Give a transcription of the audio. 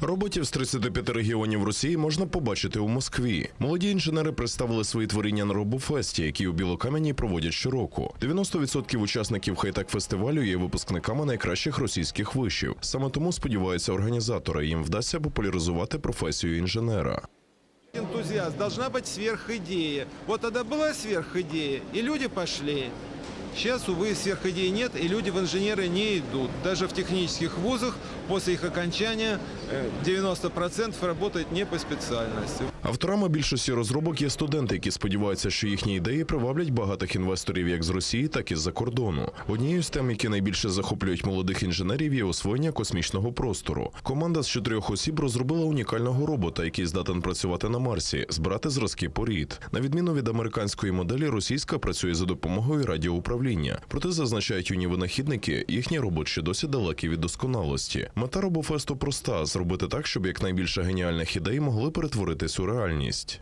Роботів з 35 регіонів Росії можна побачити у Москві. Молоді інженери представили свої творіння на робофесті, який у Білокам'яні проводять щороку. 90% учасників хайтек фестивалю є випускниками найкращих російських вишів. Саме тому сподіваються організатори, їм вдасться популяризувати професію інженера. энтузиаст, должна быть сверхидея. Вот тогда была сверхидея, и люди пошли. Сейчас, увы, сверхидей нет, и люди в инженеры не идут. Даже в технических вузах после их окончания э, 90% работает не по специальности. Авторами більшості розробок є студенти, які сподіваються, що їхні ідеї приваблять багатих інвесторів як з Росії, так і з-за кордону. Однією з тем, які найбільше захоплюють молодих інженерів, є освоєння космічного простору. Команда з чотирьох осіб розробила унікального робота, який здатен працювати на Марсі, збирати зразки порід. На відміну від американської моделі, російська працює за допомогою радіоуправління. Проте зазначають юні винахідники, їхній робот ще досі далекий від досконалості. Мета робофесту проста зробити так, щоб якнайбільше геніальних ідей могли перетворитись у реальність.